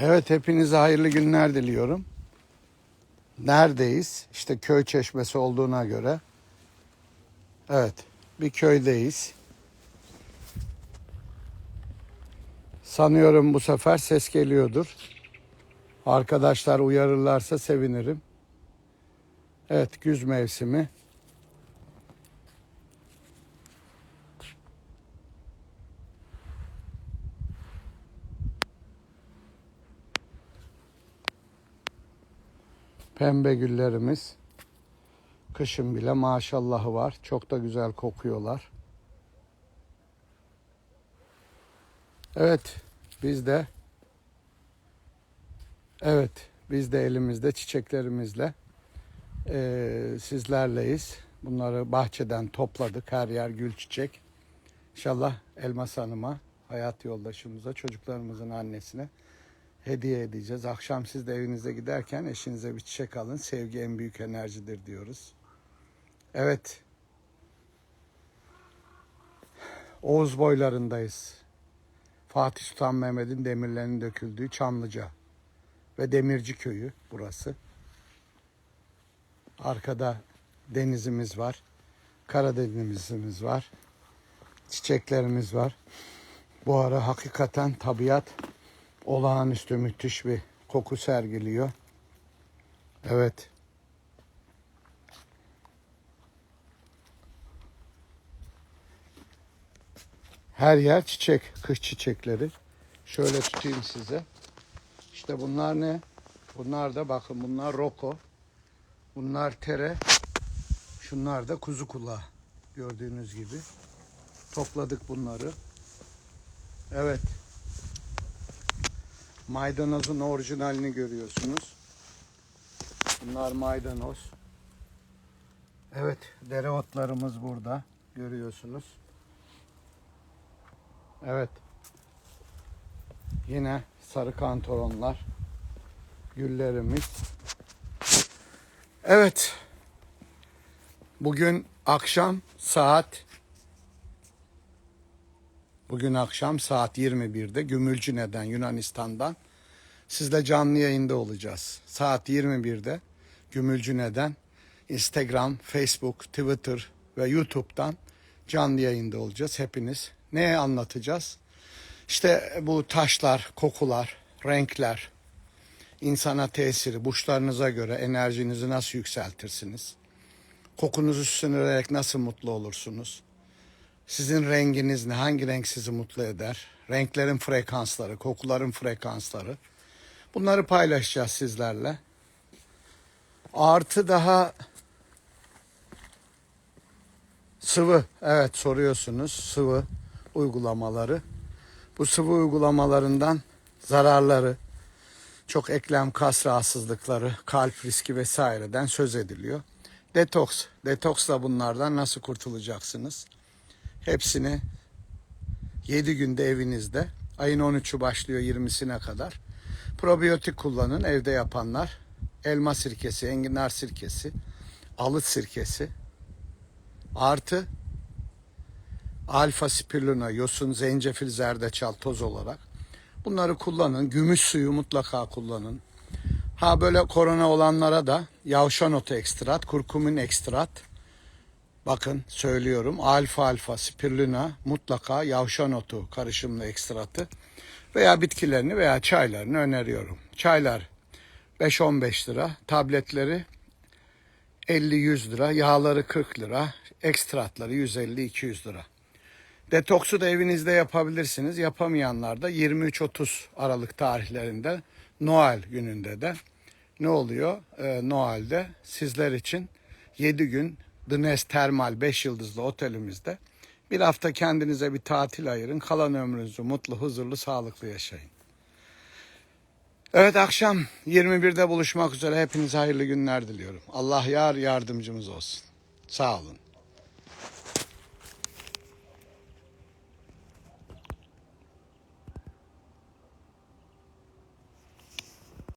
Evet hepinize hayırlı günler diliyorum. Neredeyiz? İşte köy çeşmesi olduğuna göre. Evet bir köydeyiz. Sanıyorum bu sefer ses geliyordur. Arkadaşlar uyarırlarsa sevinirim. Evet güz mevsimi. Pembe güllerimiz. Kışın bile maşallahı var. Çok da güzel kokuyorlar. Evet, biz de Evet, biz de elimizde çiçeklerimizle eee, sizlerleyiz. Bunları bahçeden topladık. Her yer gül çiçek. İnşallah Elmas Hanım'a, hayat yoldaşımıza, çocuklarımızın annesine hediye edeceğiz. Akşam siz de evinize giderken eşinize bir çiçek alın. Sevgi en büyük enerjidir diyoruz. Evet. Oğuz boylarındayız. Fatih Sultan Mehmet'in demirlerinin döküldüğü Çamlıca ve Demirci Köyü burası. Arkada denizimiz var. Karadenizimiz var. Çiçeklerimiz var. Bu ara hakikaten tabiat olağanüstü müthiş bir koku sergiliyor. Evet. Her yer çiçek, kış çiçekleri. Şöyle tutayım size. İşte bunlar ne? Bunlar da bakın bunlar roko. Bunlar tere. Şunlar da kuzu kulağı. Gördüğünüz gibi. Topladık bunları. Evet. Maydanozun orijinalini görüyorsunuz. Bunlar maydanoz. Evet, dereotlarımız burada. Görüyorsunuz. Evet. Yine sarı kantaronlar. Güllerimiz. Evet. Bugün akşam saat Bugün akşam saat 21'de Gümülcine'den Yunanistan'dan sizle canlı yayında olacağız. Saat 21'de Gümülcine'den Instagram, Facebook, Twitter ve YouTube'dan canlı yayında olacağız hepiniz. Ne anlatacağız? İşte bu taşlar, kokular, renkler, insana tesiri, burçlarınıza göre enerjinizi nasıl yükseltirsiniz? Kokunuzu sınırarak nasıl mutlu olursunuz? Sizin renginiz ne? Hangi renk sizi mutlu eder? Renklerin frekansları, kokuların frekansları. Bunları paylaşacağız sizlerle. Artı daha sıvı. Evet soruyorsunuz. Sıvı uygulamaları. Bu sıvı uygulamalarından zararları, çok eklem kas rahatsızlıkları, kalp riski vesaireden söz ediliyor. Detoks. Detoksla bunlardan nasıl kurtulacaksınız? Hepsini 7 günde evinizde. Ayın 13'ü başlıyor 20'sine kadar. Probiyotik kullanın evde yapanlar. Elma sirkesi, enginar sirkesi, alıt sirkesi. Artı alfa spirulina, yosun, zencefil, zerdeçal toz olarak. Bunları kullanın. Gümüş suyu mutlaka kullanın. Ha böyle korona olanlara da yavşan otu ekstrat, kurkumin ekstrat, Bakın söylüyorum alfa alfa spirulina mutlaka yavşan otu karışımlı ekstratı veya bitkilerini veya çaylarını öneriyorum. Çaylar 5-15 lira, tabletleri 50-100 lira, yağları 40 lira, ekstratları 150-200 lira. Detoksu da evinizde yapabilirsiniz. Yapamayanlar da 23-30 Aralık tarihlerinde Noel gününde de ne oluyor? Ee, Noel'de sizler için 7 gün The Nest Termal 5 yıldızlı otelimizde bir hafta kendinize bir tatil ayırın. Kalan ömrünüzü mutlu, huzurlu, sağlıklı yaşayın. Evet akşam 21'de buluşmak üzere hepinize hayırlı günler diliyorum. Allah yar yardımcımız olsun. Sağ olun.